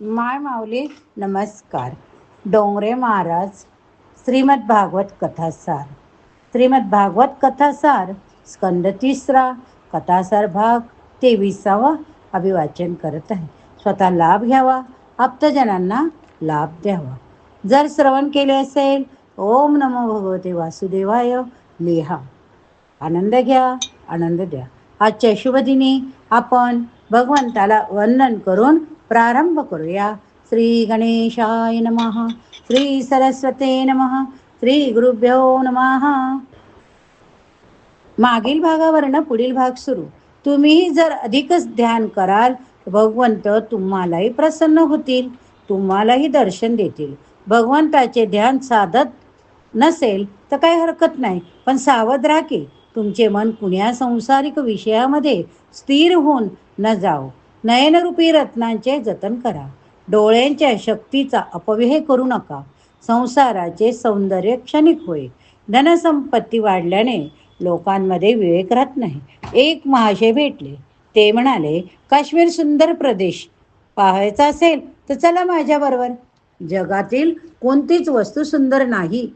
माय माऊली नमस्कार. डोंगरे महाराज श्रीमद भागवत कथासार. श्रीमद भागवत कथासार स्कंद तिसरा कथासार भाग तेविसावा अभिवाचन करत आहे. स्वतः लाभ घ्यावा आप्तजनांना लाभ द्यावा. जर श्रवण केले असेल ओम नमो भगवते वासुदेवाय लिहा आनंद घ्या आनंद द्या. आजच्या शुभदिनी आपण भगवंताला वंदन करून प्रारंभ करूया श्री गणेशाय नमः श्री सरस्वते नमः श्री गुरुभ्यो नमः मागील भागावरनं पुढील भाग सुरू तुम्हीही जर अधिकच ध्यान कराल भगवंत तुम्हालाही प्रसन्न होतील तुम्हालाही दर्शन देतील भगवंताचे ध्यान साधत नसेल तर काही हरकत नाही पण सावध राहा की तुमचे मन कुण्या संसारिक विषयामध्ये स्थिर होऊन न जाओ नयनरूपी रत्नांचे जतन करा. डोळ्यांच्या शक्तीचा अपव्यय करू नका. संसाराचे सौंदर्य क्षणिक होय. धनसंपत्ती वाढल्याने लोकांमध्ये विवेक राहत नाही. एक महाशय भेटले. ते म्हणाले काश्मीर सुंदर प्रदेश. पाहायचा असेल तर चला माझ्याबरोबर जगातील कोणतीच वस्तू सुंदर नाही.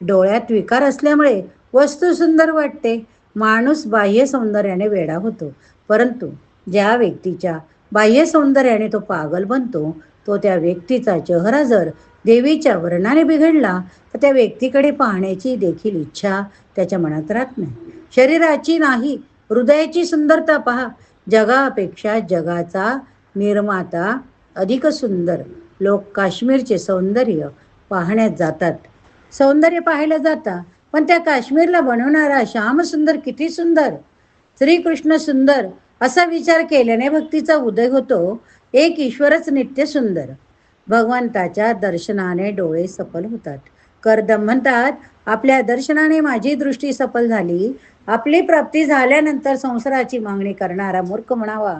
डोळ्यात विकार असल्यामुळे वस्तू सुंदर वाटते. माणूस बाह्य सौंदर्याने वेडा होतो. परंतु ज्या व्यक्तीच्या बाह्य सौंदर्याने तो पागल बनतो तो त्या व्यक्तीचा चेहरा जर देवीच्या वर्णाने बिघडला तर त्या व्यक्तीकडे पाहण्याची देखील इच्छा त्याच्या मनात राहत नाही. शरीराची नाही हृदयाची सुंदरता पहा. जगापेक्षा जगाचा निर्माता अधिक सुंदर. लोक काश्मीरचे सौंदर्य पाहण्यात जातात. सौंदर्य पाहायला जाता पण त्या काश्मीरला बनवणारा श्यामसुंदर किती सुंदर! श्रीकृष्ण सुंदर असा विचार केल्याने भक्तीचा उदय होतो. एक ईश्वरच नित्य सुंदर. भगवंताच्या दर्शनाने डोळे सफल होतात. कर्दम म्हणतात आपल्या दर्शनाने माझी दृष्टी सफल झाली. आपली प्राप्ती झाल्यानंतर संसाराची मागणी करणारा मूर्ख म्हणावा.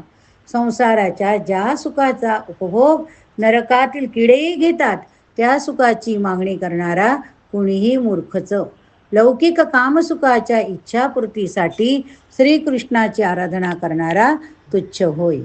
संसाराच्या ज्या सुखाचा उपभोग नरकातील किडेही घेतात त्या सुखाची मागणी करणारा कुणीही मूर्खच लौकिक कामसुखाच्या इच्छापूर्तीसाठी श्रीकृष्णाची आराधना करणारा तुच्छ होय.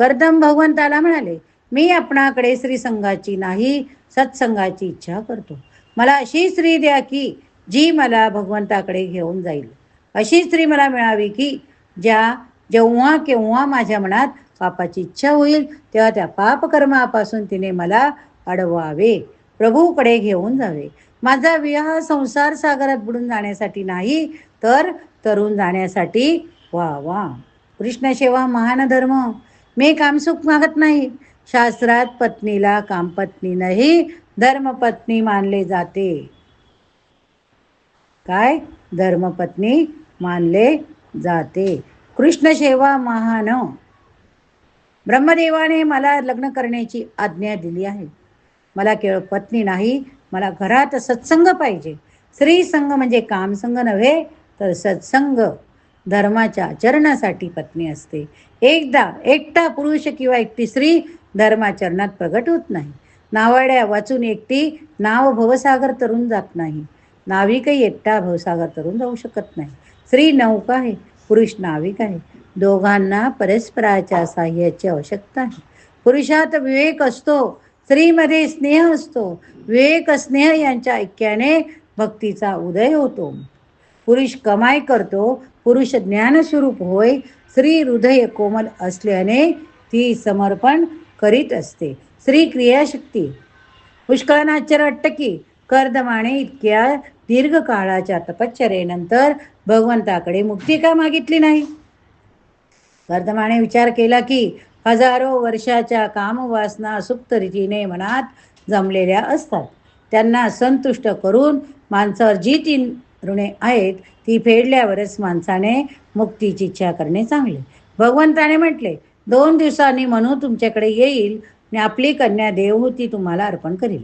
कर्दम भगवंताला म्हणाले मी आपणाकडे श्रीसंघाची नाही सत्संगाची इच्छा करतो. मला अशी स्त्री द्या की जी मला भगवंताकडे घेऊन जाईल. अशी स्त्री मला मिळावी की ज्या जेव्हा केव्हा माझ्या मनात पापाची इच्छा होईल तेव्हा त्या पापकर्मापासून तिने मला अडवावे प्रभूकडे घेऊन जावे. माझा विवाह संसार सागरात बुडून जाण्यासाठी नाही तर तरुण जाण्यासाठी. वा वा. कृष्ण सेवा महान धर्म. मी कामसुख मागत नाही. शास्त्रात पत्नीला कामपत्नी नाही धर्मपत्नी मानले जाते. काय? धर्मपत्नी मानले जाते. कृष्ण सेवा महान. ब्रह्मदेवाने मला लग्न करण्याची आज्ञा दिली आहे. मला केवळ पत्नी नाही मला घरात सत्संग पाहिजे. स्त्री संघ म्हणजे कामसंग नव्हे तर सत्संग धर्माच्या आचरणासाठी पत्नी असते. एकदा एकटा पुरुष किंवा एकटी स्त्री धर्माचरणात प्रगट होत नाही. नावाड्या वाचून एकटी नाव भवसागर तरून जात नाही. नाविकही एकटा भवसागर तरून जाऊ शकत नाही. स्त्री नौका आहे पुरुष नाविक आहे. दोघांना परस्पराच्या साह्याची आवश्यकता आहे. पुरुषात विवेक असतो स्त्रीमध्ये स्नेह असतो. विवेक स्नेह यांच्या ऐक्याने भक्तीचा उदय होतो. पुरुष कमाई करतो. पुरुष ज्ञानस्वरूप होय. स्त्री हृदय कोमल असल्याने ती समर्पण करीत असते. स्त्री क्रियाशक्ती. पुष्कळनाचर अट्टकी कर्दमाने इतक्या दीर्घ काळाच्या तपश्चर्येनंतर भगवंताकडे मुक्ती का मागितली नाही? कर्दमाने विचार केला की हजारो वर्षाच्या कामवासना सुप्त रीतीने मनात जमलेल्या असतात. त्यांना संतुष्ट करून माणसावर जी तीन ऋणे आहेत ती फेडल्यावरच माणसाने मुक्तीची इच्छा करणे चांगले. भगवंताने म्हटले दोन दिवसांनी म्हणून तुमच्याकडे येईल आणि आपली कन्या देवहूती तुम्हाला अर्पण करील.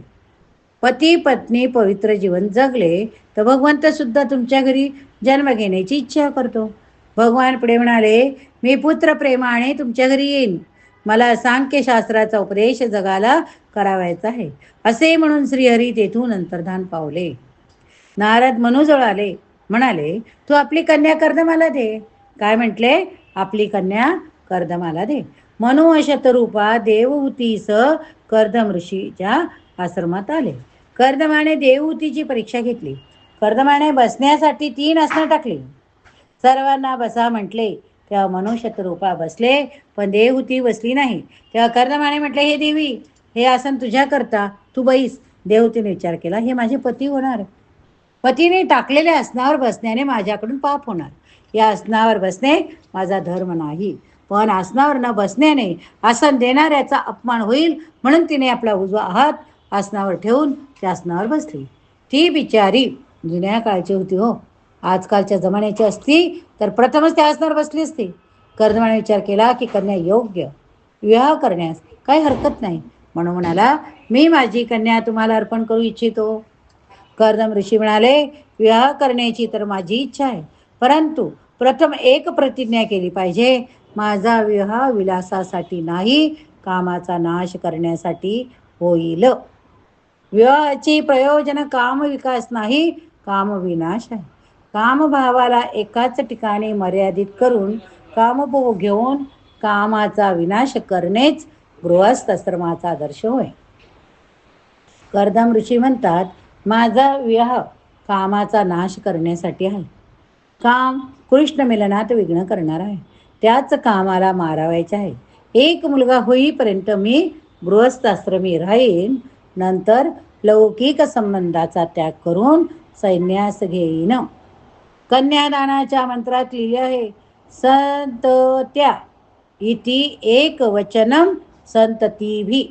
पती पत्नी पवित्र जीवन जगले तर भगवंत सुद्धा तुमच्या घरी जन्म घेण्याची इच्छा करतो. भगवान पुढे म्हणाले मी पुत्र प्रेमाने तुमच्या घरी येईन. मला सांख्यशास्त्राचा उपदेश जगाला करावायचा आहे. असे म्हणून श्रीहरी तेथून अंतर्धान पावले. नारद मनुजवळ आले. म्हणाले तू आपली कन्या कर्दमाला दे. काय म्हटले? आपली कन्या कर्दमाला दे. मनोशतरूपा देवहूतीस कर्दम ऋषीच्या आश्रमात आले. कर्दमाने देवहूतीची परीक्षा घेतली. कर्दमाने बसण्यासाठी तीन आसनं टाकली. सर्वांना बसा म्हटले. तेव्हा मनुष्यतरूपा बसले पण देवहूती बसली नाही. तेव्हा कर्णमाने म्हटले हे देवी हे आसन तुझ्या करता तू बैस. देवहूतीने विचार केला हे माझे पती होणार. पतीने टाकलेल्या आसनावर बसण्याने माझ्याकडून पाप होणार. या आसनावर बसणे माझा धर्म नाही. पण आसनावर न बसण्याने आसन देणाऱ्याचा अपमान होईल म्हणून तिने आपला उजवा हात आसनावर ठेवून त्या आसनावर बसली. ती बिचारी जुन्या काळची होती हो. आजकालच्या जमान्याची असती तर प्रथमच त्या आसनावर बसली असती. कर्दमाने विचार केला की कन्या योग्य. विवाह करण्यास काही हरकत नाही. म्हणून म्हणाला मी माझी कन्या तुम्हाला अर्पण करू इच्छितो. कर्दम ऋषी म्हणाले विवाह करण्याची तर माझी इच्छा आहे. परंतु प्रथम एक प्रतिज्ञा केली पाहिजे. माझा विवाह विलासासाठी नाही कामाचा नाश करण्यासाठी होईल. विवाहाची प्रयोजन काम विकास नाही कामविनाश आहे. कामभावाला एकाच ठिकाणी मर्यादित करून कामभोग घेऊन कामाचा विनाश करणेच गृहस्थाश्रमाचा आदर्श होय. कर्दम ऋषी म्हणतात माझा विवाह कामाचा नाश करण्यासाठी आहे. काम कृष्ण मिलनात विघ्न करणार आहे. त्याच कामाला मारावायचे आहे. एक मुलगा होईपर्यंत मी गृहस्थाश्रमी राहीन. नंतर लौकिक संबंधाचा त्याग करून सैन्यास घेईन. कन्यादानाच्या मंत्रात लिहिले आहे संतत्या इति एक वचनम संततीभी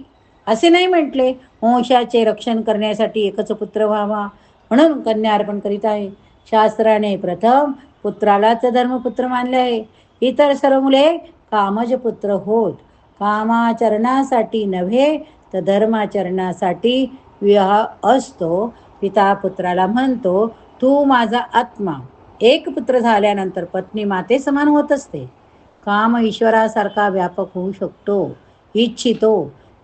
असे नाही म्हटले वंशाचे रक्षण करण्यासाठी एकच पुत्र व्हावा म्हणून कन्या अर्पण करीत आहे. शास्त्राने प्रथम पुत्रालाच धर्मपुत्र मानले आहे. इतर सर्व मुले कामज पुत्र होत. कामाचरणासाठी नव्हे तर धर्माचरणासाठी विवाह असतो. पिता पुत्राला म्हणतो तू माझा आत्मा. एक पुत्र झाल्यानंतर पत्नी माते समान होत असते. काम ईश्वरासारखा व्यापक होऊ शकतो इच्छितो.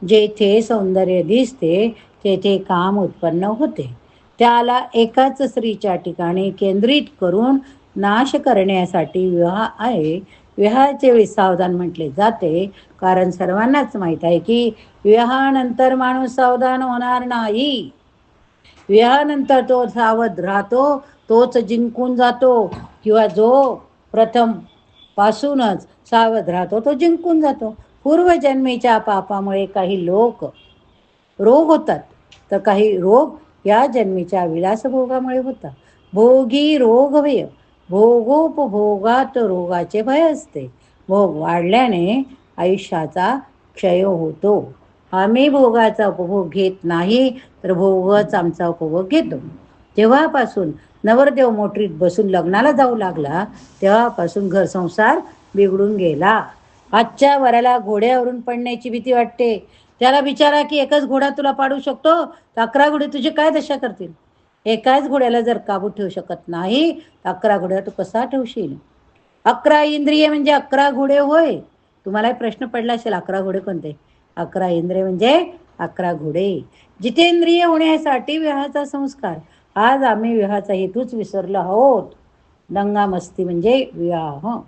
जेथे सौंदर्य दिसते तेथे काम उत्पन्न होते. त्याला एकाच स्त्रीच्या ठिकाणी केंद्रित करून नाश करण्यासाठी विवाह आहे. विवाहाचे सावधान म्हटले जाते. कारण सर्वांनाच माहीत आहे की विवाहानंतर माणूस सावधान होणार नाही. विवाहानंतर तो सावध राहतो तोच जिंकून जातो. किंवा जो प्रथम पासूनच सावध राहतो तो जिंकून जातो. पूर्वजन्मेच्या पापामुळे काही लोक रोग होतात. तर काही रोग या जन्मीच्या विलासभोगामुळे होतात. भोगी रोग भय भोगोपभोगात रोगाचे भय असते. भोग वाढल्याने आयुष्याचा क्षय होतो. आम्ही भोगाचा उपभोग घेत नाही तर भोगच आमचा उपभोग घेतो. जेव्हापासून नवरदेव मोटरीत बसून लग्नाला जाऊ लागला तेव्हापासून घर संसार बिघडून गेला. आजच्या वऱ्याला घोड्यावरून पडण्याची भीती वाटते. त्याला विचारा की एकच घोडा तुला पाडू शकतो तर अकरा घोडे तुझी काय दशा करतील? एकाच घोड्याला जर काबू ठेवू शकत नाही तर अकरा घोड्या तू कसा ठेवशील? अकरा इंद्रिय म्हणजे अकरा घोडे होय. तुम्हाला प्रश्न पडला असेल अकरा घोडे कोणते? अकरा इंद्रिय म्हणजे अकरा घोडे. जितेंद्रिय होण्यासाठी विवाहाचा संस्कार. आज आम्ही विवाहाचा हेतूच विसरलो आहोत. दंगा मस्ती म्हणजे विवाह.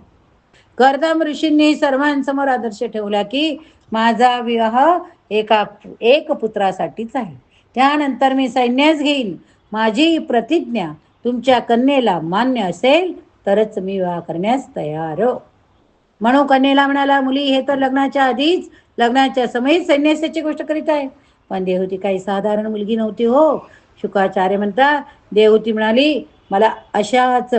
कर्दम ऋषींनी सर्वांसमोर आदर्श ठेवला की माझा विवाह एका एक पुत्रासाठीच आहे. त्यानंतर मी सैन्यास घेईन. माझी प्रतिज्ञा तुमच्या कन्येला मान्य असेल तरच मी विवाह करण्यास तयार. म्हणून कन्येला म्हणाला मुली हे तर लग्नाच्या आधीच लग्नाच्या समयी सैन्यासाची गोष्ट करीत आहे. पण देहूती काही साधारण मुलगी नव्हती हो. शुकाचार्य म्हणता देवती म्हणाली मला अशाच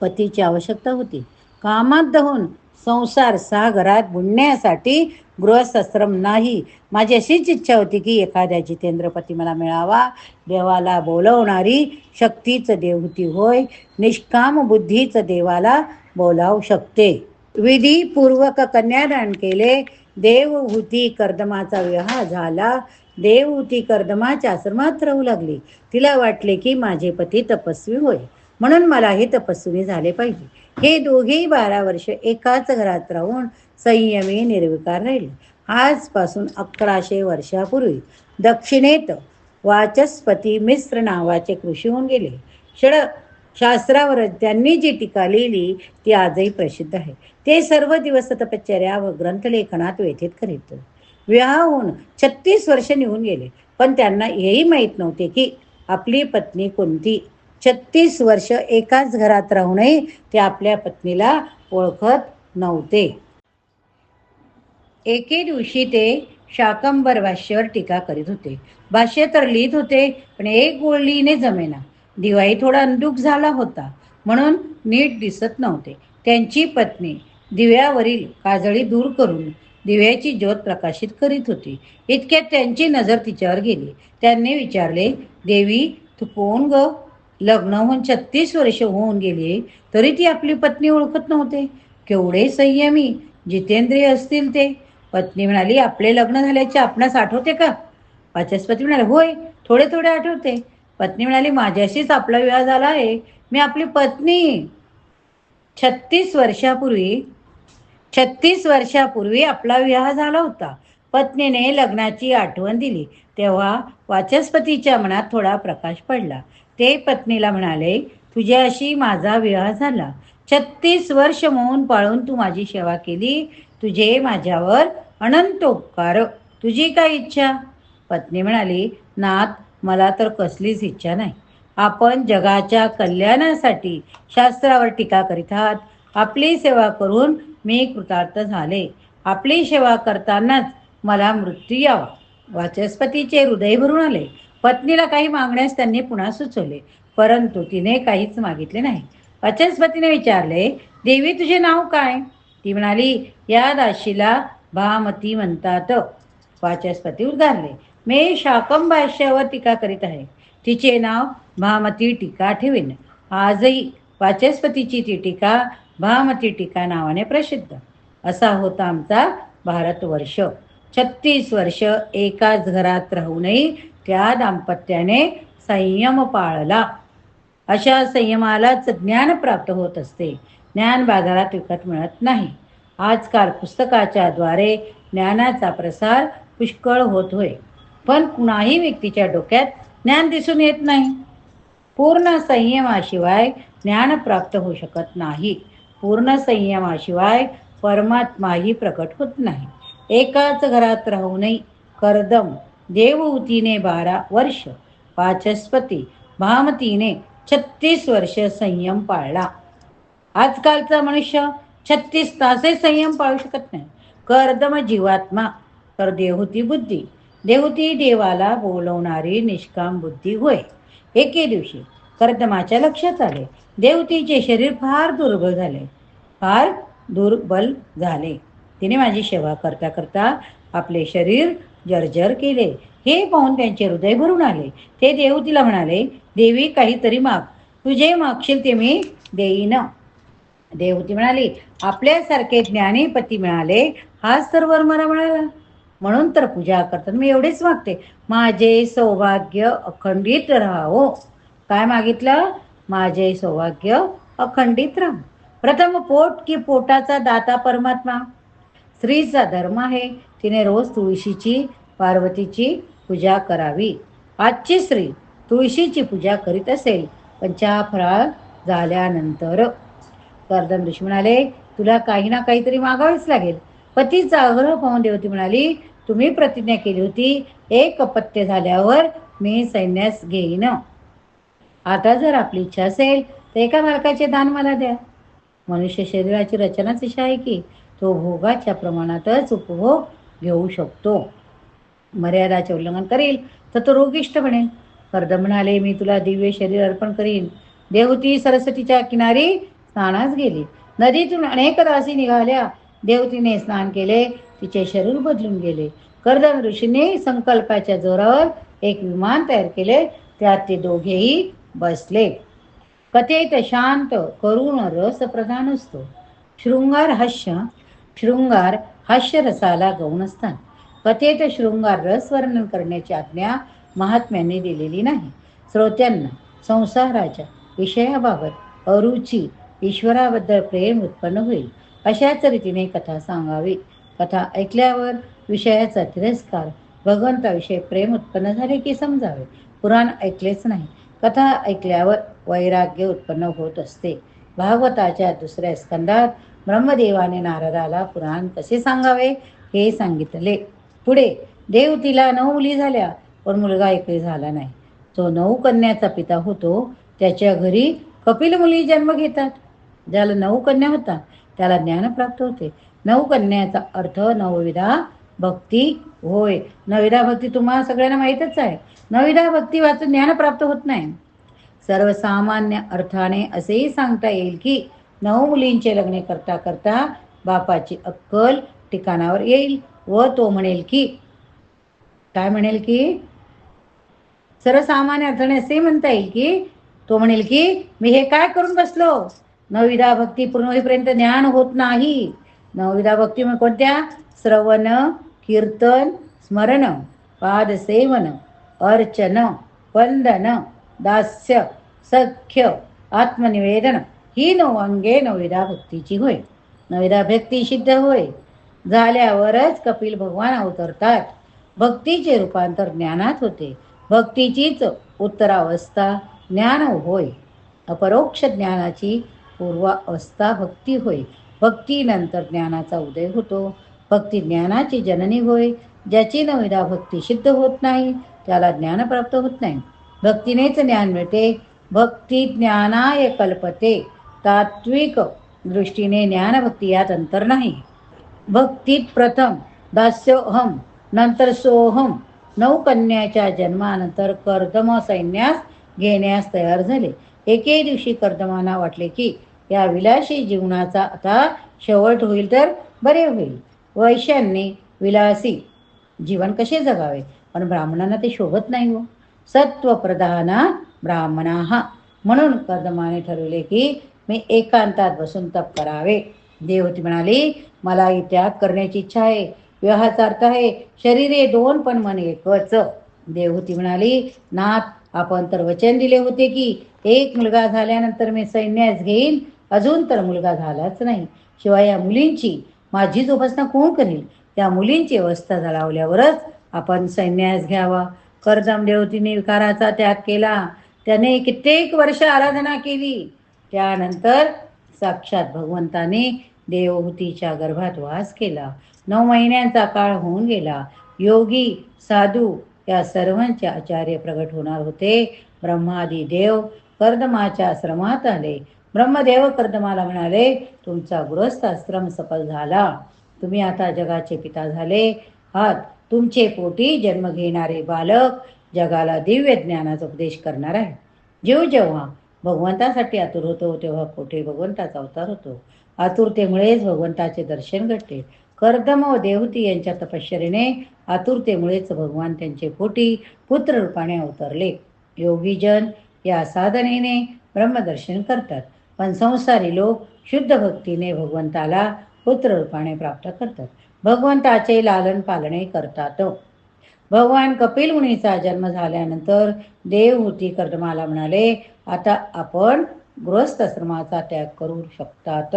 पतीची आवश्यकता होती. कामात दहून संसार सागरात बुडण्यासाठी गृहस्थाश्रम नाही. माझी अशीच इच्छा होती की एखाद्या जितेंद्रपती मला मिळावा. देवाला बोलवणारी शक्तीच देवती होय. निष्काम बुद्धीच देवाला बोलावू शकते. विधीपूर्वक कन्यादान केले. देवहूती कर्दमाचा विवाह झाला. देवहूती कर्दमाच्या आश्रमात राहू लागली. तिला वाटले की माझे पती तपस्वी होय. म्हणून मलाही तपस्वी झाले पाहिजे. हे दोघेही बारा वर्ष एकाच घरात राहून संयमी निर्विकार राहिले. आजपासून अकराशे वर्षापूर्वी दक्षिणेत वाचस्पती मिश्र नावाचे कृषी होऊन गेले. षड शास्त्रावर त्यांनी जी टीका लिहिली ती आजही प्रसिद्ध आहे. ते सर्व दिवस तपश्चर्या व ग्रंथलेखनात व्यथित करीत. विवाहून छत्तीस वर्ष निघून गेले. पण त्यांना हेही माहीत नव्हते की आपली पत्नी कोणती. छत्तीस वर्ष एकाच घरात राहूनही ते आपल्या पत्नीला ओळखत नव्हते. एके दिवशी ते शाकंबर भाष्यावर टीका करीत होते. भाष्य तर लिहित होते पण एक गोळीने जमेना. दिवाळी थोडा अंदूक झाला होता. म्हणून नीट दिसत नव्हते. त्यांची पत्नी दिव्यावरील काजळी दूर करून दिव्याची ज्योत प्रकाशित करीत होती. इतक्यात त्यांची नजर तिच्यावर गेली. त्यांनी विचारले देवी तू कोण ग? लग्न होऊन छत्तीस वर्ष होऊन गेली तरी ती आपली पत्नी ओळखत नव्हते. केवढे संयमी जितेंद्रिय असतील ते. पत्नी म्हणाली आपले लग्न झाल्याचे आपणास आठवते का? वाचस्पती म्हणाले होय थोडे थोडे आठवते. पत्नी म्हणाली माझ्याशीच आपला विवाह झाला आहे. मी आपली पत्नी. छत्तीस वर्षापूर्वी छत्तीस वर्षापूर्वी आपला विवाह झाला होता. पत्नीने लग्नाची आठवण दिली. तेव्हा वाचस्पतीच्या मनात थोडा प्रकाश पडला. ते पत्नीला म्हणाले तुझ्याशी माझा विवाह झाला. छत्तीस वर्ष मौन पाळून तू माझी सेवा केली. तुझे माझ्यावर अनंत उपकार तुझी काय इच्छा? पत्नी म्हणाली नाथ मला तर कसलीच इच्छा नाही. आपण जगाच्या कल्याणासाठी शास्त्रावर टीका करीत आहात. आपली सेवा करून मी कृतार्थ झाले. आपली सेवा करतानाच मला मृत्यू यावा. वाचस्पतीचे हृदय भरून आले. पत्नीला काही मागण्यास त्यांनी पुन्हा सुचवले. परंतु तिने काहीच मागितले नाही. वाचस्पतीने विचारले देवी तुझे नाव काय? ती म्हणाली या दाशीला भामती म्हणतात. वाचस्पती उद्गारले मी शाकम भाष्यावर टीका करीत आहे. तिचे नाव भामती टीका ठेवीन. आजही वाचस्पतीची ती टीका भामती टीका नावाने प्रसिद्ध. असा होता आमचा भारतवर्ष. छत्तीस वर्ष एकाच घरात राहूनही त्या दाम्पत्याने संयम पाळला. अशा संयमालाच ज्ञान प्राप्त होत असते. ज्ञान बाजारात विकत मिळत नाही. आजकाल पुस्तकाच्या द्वारे ज्ञानाचा प्रसार पुष्कळ होत होय पण कुणाही व्यक्तीच्या डोक्यात ज्ञान दिसून येत नाही. पूर्ण संयमाशिवाय ज्ञान प्राप्त होऊ शकत नाही. पूर्ण संयमाशिवाय परमात्माही प्रकट होत नाही. एकाच घरात राहूनही कर्दम देवहूतीने बारा वर्ष वाचस्पती भामतीने छत्तीस वर्ष संयम पाळला. आजकालचा मनुष्य छत्तीस तासे संयम पाळू शकत नाही. कर्दम जीवात्मा तर देवहूती बुद्धी देवती देवाला बोलवणारी निष्काम बुद्धी होय. एके दिवशी कर्दमाच्या लक्षात आले. देवतीचे शरीर फार दुर्बल झाले. फार दुर्बल झाले. तिने माझी सेवा करता करता आपले शरीर जर्जर केले. हे पाहून त्यांचे हृदय भरून आले. ते देवतीला म्हणाले देवी काहीतरी माग. तुझे मागशील ते मी देईन. देवती म्हणाली आपल्यासारखे ज्ञानी पती मिळाले. हाच तर वर मला मिळाला म्हणून तर पूजा करतात. मी एवढेच मागते. माझे सौभाग्य अखंडित राहावो काय मागितलं? माझे सौभाग्य अखंडित राहा. प्रथम पोट की पोटाचा दाता परमात्मा. स्त्रीचा धर्म आहे. तिने रोज तुळशीची पार्वतीची पूजा करावी. आजची स्त्री तुळशीची पूजा करीत असेल पण फराळ झाल्यानंतर. कर्दम ऋषी म्हणाले तुला काही ना काहीतरी मागावेच लागेल. पतीचा आग्रह पाहून देवती म्हणाली तुम्ही प्रतिज्ञा केली होती एक अपत्य झाल्यावर मी सैन्यास घेईन. आता जर आपली इच्छा असेल तर एका मालकाचे दान मला द्या. मनुष्य शरीराची रचनाच अशी आहे की तो भोगाच्या प्रमाणातच उपभोग घेऊ शकतो. मर्यादाचे उल्लंघन करील तर तो रोगिष्ट बनेल. कर्द म्हणाले मी तुला दिव्य शरीर अर्पण करीन. देवती सरस्वतीच्या किनारी स्नानास गेली. नदीतून अनेक दासी निघाल्या. देवतीने स्नान केले. तिचे शरीर बदलून गेले. कर्दम ऋषीने संकल्पाच्या जोरावर एक विमान तयार केले. त्यात ते दोघेही बसले. कथेत शांत करुण रस प्रधान असतो. शृंगार हास्य शृंगार हास्य रसाला गौण असतात. कथेत शृंगार रस वर्णन करण्याची आज्ञा महात्म्यांनी दिलेली नाही. श्रोत्यांना संसाराच्या विषयाबाबत अरुची ईश्वराबद्दल प्रेम उत्पन्न होईल अशाच रीतीने कथा सांगावी. कथा ऐकल्यावर विषयाचा तिरस्कार भगवंताविषयी प्रेम उत्पन्न झाले की समजावे? पुराण ऐकलेच नाही. कथा ऐकल्यावर वैराग्य उत्पन्न होत असते. भागवताच्या दुसऱ्या स्कंदात ब्रह्मदेवाने नारदाला पुराण कसे सांगावे हे सांगितले. पुढे देव तिला नऊ मुली झाल्या पण मुलगा एकही झाला नाही. तो नऊ कन्याचा पिता होतो त्याच्या घरी कपिल मुली जन्म घेतात. ज्याला नऊ कन्या होता त्याला ज्ञान प्राप्त होते. नऊ कन्याचा अर्थ नवविधा भक्ती होय. नविधा भक्ती तुम्हाला सगळ्यांना माहीतच आहे. नविधा भक्ती वाचून ज्ञान प्राप्त होत नाही. सर्वसामान्य अर्थाने असेही सांगता येईल की नऊ मुलींचे लग्न करता करता बापाची अक्कल ठिकाणावर येईल व तो म्हणेल की काय म्हणेल की? सर्वसामान्य अर्थाने असे म्हणता येईल की तो म्हणेल की मी हे काय करून बसलो? नवविधा भक्ती पूर्ण होईपर्यंत ज्ञान होत नाही. नवविधा भक्ती म्हणजे कोणत्या? श्रवण कीर्तन स्मरण पादसेवन अर्चन वंदन दास्य सख्य आत्मनिवेदन. ही नऊ अंगे नवविधा भक्तीची होय. नवविधा भक्ती सिद्ध होय. झाल्यावरच कपिल भगवान अवतरतात. भक्तीचे रूपांतर ज्ञानात होते. भक्तीचीच उत्तरावस्था ज्ञान होय. अपरोक्ष ज्ञानाची पूर्वावस्था भक्ती होय. भक्तीनंतर ज्ञानाचा उदय होतो. भक्ती ज्ञानाची जननी होय. ज्याची नविदा भक्ती सिद्ध होत नाही त्याला ज्ञान प्राप्त होत नाही. भक्तीनेच ज्ञान मिळते. भक्ती ज्ञानाय कल्पते. तात्विक दृष्टीने ज्ञानभक्ती यात अंतर नाही. भक्तीत प्रथम दास्योहम नंतर सोहम. नौकन्याच्या जन्मानंतर कर्दम सैन्यास घेण्यास तयार झाले. एके दिवशी कर्दमाना वाटले की या विलासी जीवनाचा आता शेवट होईल तर बरे होईल. वैश्यांनी विलासी जीवन कसे जगावे? पण ब्राह्मणांना ते शोभत नाही हो. सत्वप्रधाना ब्राह्मणा. म्हणून कर्दमाने ठरवले की मी एकांतात बसून तप करावे. देवती म्हणाली मला त्याग करण्याची इच्छा आहे. विवाहाचा अर्थ आहे शरीरे दोन पण मन एकच. देवहूती म्हणाली नाथ आपण तर वचन दिले होते की एक मुलगा झाल्यानंतर मी सैन्यास घेईन अजून तर मुलगा झालाच नाही. शिवाय या मुलींची माझी जोपासना कोण करेल? त्या मुलींची अवस्था झालावल्यावरच आपण संन्यास घ्यावा. कर्दम देवतीने विकाराचा त्याग केला. त्याने कित्येक वर्ष आराधना केली. त्यानंतर साक्षात भगवंताने देवहूतीच्या गर्भात वास केला. नऊ महिन्यांचा काळ होऊन गेला. योगी साधू या सर्वांचे आचार्य प्रगट होणार होते. ब्रह्मादी देव कर्दमाच्या आश्रमात आले. ब्रह्मदेव कर्दमाला म्हणाले तुमचा गृहस्थ आश्रम सफल झाला. तुम्ही आता जगाचे पिता झाले आहात. तुमचे पोटी जन्म घेणारे बालक जगाला दिव्य ज्ञानाचा उपदेश करणार आहे. जीव जेव्हा भगवंतासाठी आतुर होतो तेव्हा पोटे भगवंताचा अवतार होतो. आतुरतेमुळेच भगवंताचे दर्शन घडते. कर्दम व देवती यांच्या तपश्चरेने आतुरतेमुळेच भगवान त्यांचे पोटी पुत्र रूपाने अवतरले. योगीजन या साधनेने ब्रह्मदर्शन करतात. पण संसारी लोक शुद्ध भक्तीने भगवंताला पुत्र रूपाने प्राप्त करतात. भगवंताचे लालन पालने करतात. भगवान कपिल मुनीचा जन्म झाल्यानंतर देवहूती कर्दमाला म्हणाले आता आपण गृहस्थ आश्रमाचा त्याग करू शकतात.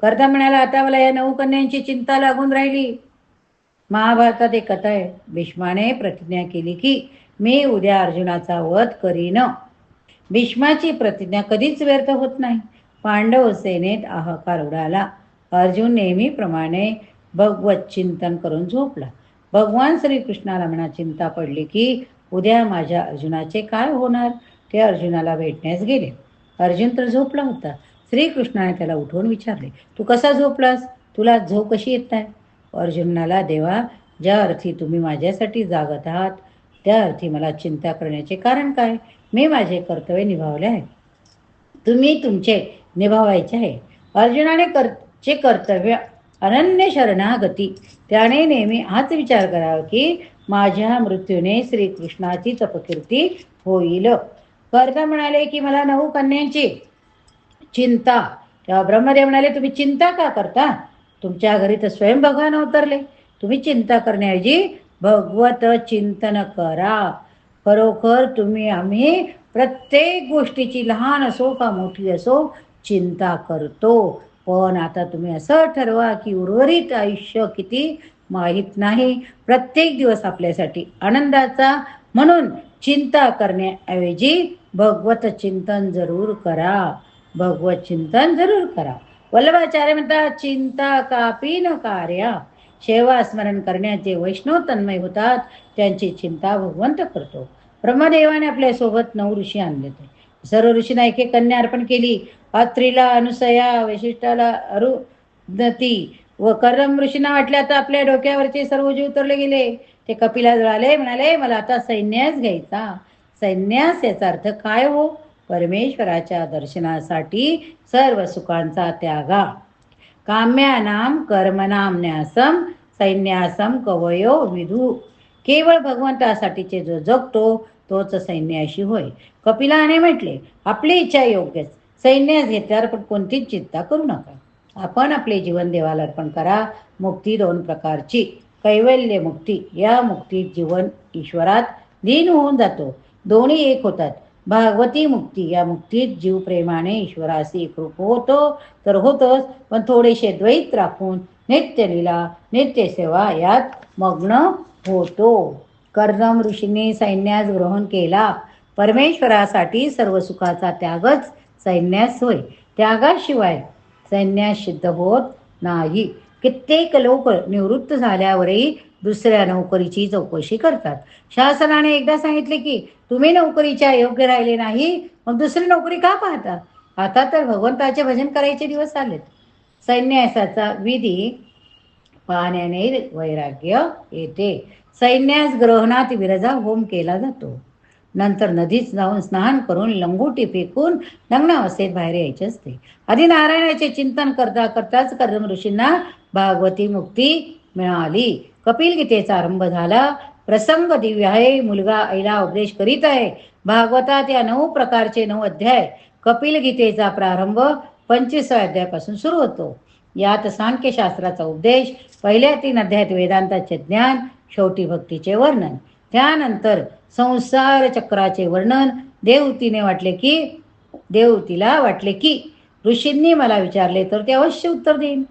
कर्दम म्हणाला आता मला या नऊ कन्यांची चिंता लागून राहिली. महाभारतात एक कथा आहे. भीष्माने प्रतिज्ञा केली की मी उद्या अर्जुनाचा वध करीन. भीष्माची प्रतिज्ञा कधीच व्यर्थ होत नाही. पांडव सेनेत अहकार उडाला. अर्जुन नेहमीप्रमाणे भगवत चिंतन करून झोपला. भगवान श्रीकृष्णाला म्हणा चिंता पडली की उद्या माझ्या अर्जुनाचे काय होणार? ते अर्जुनाला भेटण्यास गेले. अर्जुन तर झोपला होता. श्रीकृष्णाने त्याला उठवून विचारले तू कसा झोपलास? तुला झोप कशी येत आहे? अर्जुनाला देवा ज्या अर्थी तुम्ही माझ्यासाठी जागत आहात त्या अर्थी मला चिंता करण्याचे कारण काय? मी माझे कर्तव्य निभावले आहे. तुम्ही तुमचे निभावायचे आहे. अर्जुनाने कर चे कर्तव्य अनन्य शरणागती. त्याने नेहमी हाच विचार करावा की माझ्या मृत्यूने श्रीकृष्णाची तपकीर्ती होईल. कर्ता म्हणाले की मला नऊ कन्यांची चिंता. तेव्हा ब्रह्मदेव म्हणाले तुम्ही चिंता का करता? तुमच्या घरी तर स्वयं भगवान अवतरले. तुम्ही चिंता करण्याऐवजी भगवत चिंतन करा. खरोखर तुम्ही आम्ही प्रत्येक गोष्टीची लहान असो का मोठी असो चिंता करतो. पण आता तुम्ही असं ठरवा की उर्वरित आयुष्य किती माहीत नाही. प्रत्येक दिवस आपल्यासाठी आनंदाचा म्हणून चिंता करण्याऐवजी भगवत चिंतन जरूर करा. भगवत चिंतन जरूर करा. वल्लभाचार्य म्हणतात चिंता कापी न कार्या. सेवा स्मरण करण्याचे वैष्णव तन्मय होतात. त्यांची चिंता भगवंत करतो. ब्रह्मदेवाने आपल्यासोबत नऊ ऋषी आणले होते. सर्व ऋषींना एक एक कन्या अर्पण केली. अत्रीला अनुसया वैशिष्टाला अरुदती व करम ऋषींना वाटले आता आपल्या डोक्यावरचे सर्व जीव उतरले गेले. ते कपिला जळाले म्हणाले मला आता सैन्यास घ्यायचा. सैन्यास याचा अर्थ काय हो? परमेश्वराच्या दर्शनासाठी सर्व सुखांचा त्यागा. काम्यानाम कर्मनाम न्यासम सैन्यासम कवयो विधू केवळ भगवंतासाठीचे जो जगतो तोच सैन्याशी होय. कपिलाने म्हटले आपली इच्छा योग्यच सैन्यास घेतल्यावर पण कोणतीच चिंता करू नका. आपण आपले जीवन देवाला अर्पण करा. मुक्ती दोन प्रकारची. कैवल्य मुक्ती. या मुक्तीत जीवन ईश्वरात लीन होऊन जातो. दोन्ही एक होतात. भागवती मुक्ती. या मुक्तीत जीव प्रेमाने ईश्वराशी एकरूप होतो. तर होतोच. पण थोडेसे द्वैत राखून नित्यलीला नित्यसेवा यात मग्न होतो. कर्दम ऋषीने सैन्यास ग्रहण केला. परमेश्वरासाठी सर्व सुखाचा त्यागच सैन्यास होय. त्यागाशिवाय सैन्यास सिद्ध होत नाही. कित्येक लोक निवृत्त झाल्यावरही दुसऱ्या नोकरीची चौकशी करतात. शासनाने एकदा सांगितले की तुम्ही नोकरीच्या योग्य राहिले नाही मग दुसरी नोकरी का पाहता? आता तर भगवंताचे भजन करायचे दिवस आलेत. सैन्यासाचा विधी पाहण्याने वैराग्य येते. सैन्यास ग्रहणात विरजा होम केला जातो. नंतर नदीत जाऊन स्नान करून लंगोटी फेकून नग्नावस्थेत बाहेर यायचे असते. आधी नारायणाचे चिंतन करता करताच कर्म ऋषींना भागवती मुक्ती मिळाली. कपिल गीतेचा आरंभ झाला. प्रसंग दिव्य आहे. मुलगा आईला उपदेश करीत आहे. भागवतात या नऊ प्रकारचे नऊ अध्याय कपिल गीतेचा प्रारंभ पंचवीसाव्या अध्यायापासून सुरू होतो. यात सांख्यशास्त्राचा उपदेश पहिल्या तीन अध्यायात वेदांताचे ज्ञान शेवटी भक्तीचे वर्णन. त्यानंतर संसार चक्राचे वर्णन. देवतीने वाटले की देवतीला वाटले की ऋषींनी मला विचारले तर ते अवश्य उत्तर देईन.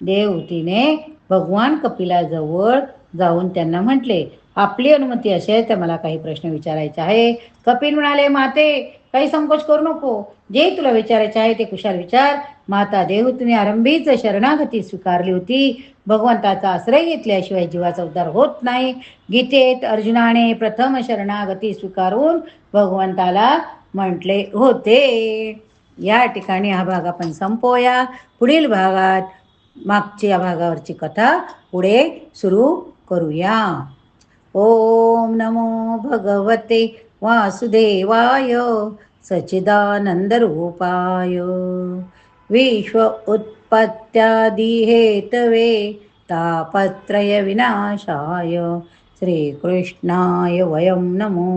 देवतीने भगवान कपिलाजवळ जाऊन त्यांना म्हटले आपली अनुमती असेल तर मला काही प्रश्न विचारायचे आहे. कपिल म्हणाले माते काही संकोच करू नको. जे तुला विचारायचे आहे ते कुशाल विचार. माता देहू तुम्ही आरंभीच शरणागती स्वीकारली होती. भगवंताचा आश्रय घेतल्याशिवाय जीवाचा उद्धार होत नाही. गीतेत अर्जुनाने प्रथम शरणागती स्वीकारून भगवंताला म्हटले होते. या ठिकाणी हा भाग आपण संपवूया. पुढील भागात मागच्या भागावरची कथा पुढे सुरू करूया. ओम नमो भगवते वासुदेवाय सचिदानंदरूपाय विश्व उत्पत्त्यादिहेतवे तापत्रय विनाशाय श्रीकृष्णाय वयं नमो